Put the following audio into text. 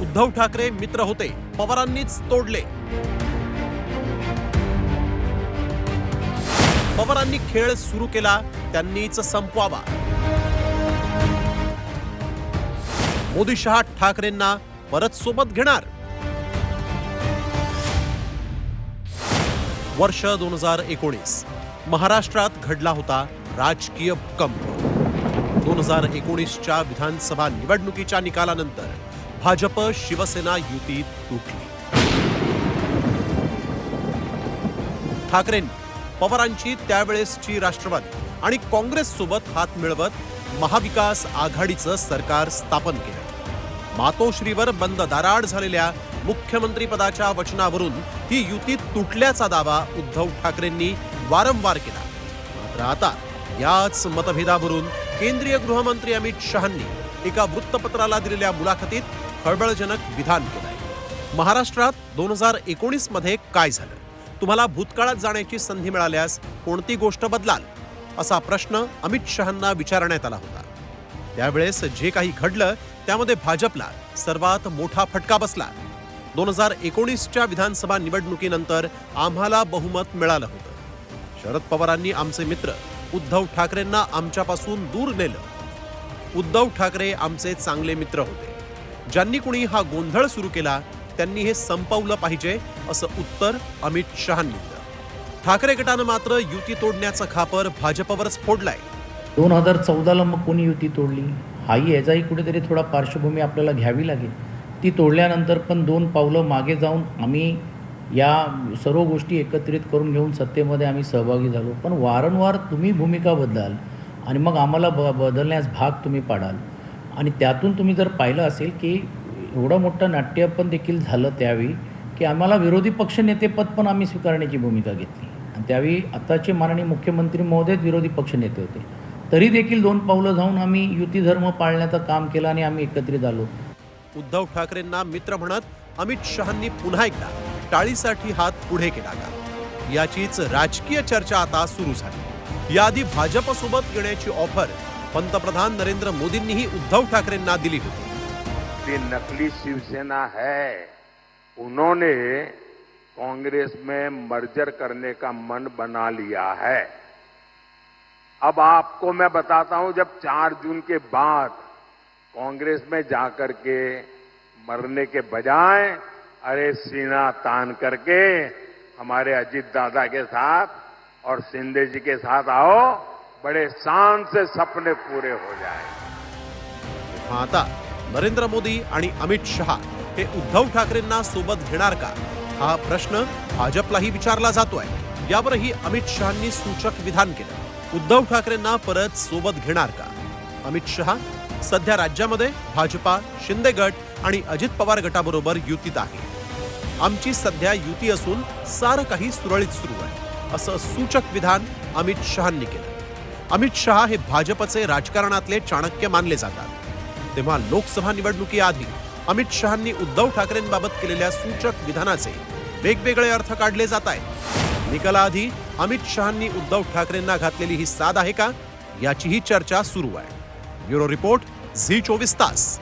उद्धव ठाकरे मित्र होते. पवारांनीच तोडले. पवारांनी खेळ सुरू केला त्यांनीच संपवावा. मोदी शहा ठाकरेंना परत सोबत घेणार. वर्ष दोन हजार एकोणीस. महाराष्ट्रात घडला होता राजकीय भूकंप. दोन हजार एकोणीसच्या विधानसभा निवडणुकीच्या निकालानंतर भाजप शिवसेना युती तुटली. ठाकरेंनी पवारांची त्यावेळेसची राष्ट्रवादी आणि काँग्रेस सोबत हात मिळवत महाविकास आघाडीचं सरकार स्थापन केलं. मातोश्रीवर बंद दाराड झालेल्या मुख्यमंत्रीपदाच्या वचनावरून ही युती तुटल्याचा दावा उद्धव ठाकरेंनी वारंवार केला. मात्र आता याच मतभेदावरून केंद्रीय गृहमंत्री अमित शहांनी एका वृत्तपत्राला दिलेल्या मुलाखतीत खळबळजनक विधान केलंय. महाराष्ट्रात दोन हजार एकोणीसमध्ये काय झालं? तुम्हाला भूतकाळात जाण्याची संधी मिळाल्यास कोणती गोष्ट बदलाल? असा प्रश्न अमित शहांना विचारण्यात आला होता. त्यावेळेस जे काही घडलं त्यामध्ये भाजपला सर्वात मोठा फटका बसला. दोन हजार एकोणीसच्या विधानसभा निवडणुकीनंतर आम्हाला बहुमत मिळालं होतं. शरद पवारांनी आमचे मित्र उद्धव ठाकरेंना आमच्यापासून दूर नेलं. उद्धव ठाकरे आमचे चांगले मित्र होते. ज्यांनी कुणी हा गोंधळ सुरू केला त्यांनी हे संपवलं पाहिजे असं उत्तर अमित शहांनी दिलं. ठाकरे गटानं मात्र युती तोडण्याचं खापर भाजपवरच फोडलाय. दोन हजार चौदाला मग कोणी युती तोडली? हाही याचाही कुठेतरी थोडा पार्श्वभूमी आपल्याला घ्यावी लागेल. ती तोडल्यानंतर पण दोन पावलं मागे जाऊन आम्ही या सर्व गोष्टी एकत्रित करून घेऊन सत्तेमध्ये आम्ही सहभागी झालो. पण वारंवार तुम्ही भूमिका बदलाल आणि मग आम्हाला ब बदलण्यास भाग तुम्ही पाडाल. आणि त्यातून तुम्ही जर पाहिलं असेल की एवढं मोठं नाट्य पण देखील झालं त्यावेळी की आम्हाला विरोधी पक्षनेतेपद पण आम्ही स्वीकारण्याची भूमिका घेतली. आणि त्यावेळी आताचे माननीय मुख्यमंत्री महोदयच विरोधी पक्षनेते होते. तरी देखील दोन पावलं जाऊन आम्ही युती धर्म पाळण्याचं काम केलं आणि आम्ही एकत्रित आलो. उद्धव ठाकरेंना मित्र म्हणत अमित शहांनी पुन्हा एकदा टाळीसाठी हात पुढे केला का? याचीच राजकीय चर्चा आता सुरू झाली. याआधी भाजपसोबत येण्याची ऑफर पंतप्रधान नरेंद्र मोदींनीही उद्धव ठाकरेंना दिली होती. ये नकली शिवसेना है. उन्होंने कांग्रेस में मर्जर करने का मन बना लिया है. अब आपको मैं बताता हूँ, जब 4 जून के बाद कांग्रेस में जाकर के मरने के बजाय, अरे सीना तान करके हमारे अजीत दादा के साथ और सिंधे जी के साथ आओ बड़े शान से सपने पूरे हो जाए। आता नरेंद्र मोदी आणि अमित शहा हे उद्धव ठाकरेंना सोबत घेणार का? हा प्रश्न भाजपलाही विचारला जातोय. यावरही अमित शहांनी सूचक विधान केलं. उद्धव ठाकरेंना परत सोबत घेणार का? अमित शहा सध्या राज्यामध्ये भाजपा शिंदे गट आणि अजित पवार गटाबरोबर युतीत आहे. आमची सध्या युती असून सारं काही सुरळीत सुरू आहे असं सूचक विधान अमित शहांनी केलं. अमित शहा हे भाजपचे राजकारणातले चाणक्य मानले जातात. तेव्हा लोकसभा निवडणुकीआधी अमित शहांनी उद्धव ठाकरेंबाबत केलेल्या सूचक विधानाचे वेगवेगळे अर्थ काढले जात आहेत. निकालाआधी अमित शहांनी उद्धव ठाकरेंना घातलेली ही साध आहे का? याचीही चर्चा सुरू आहे. ब्युरो रिपोर्ट झी चोवीस तास.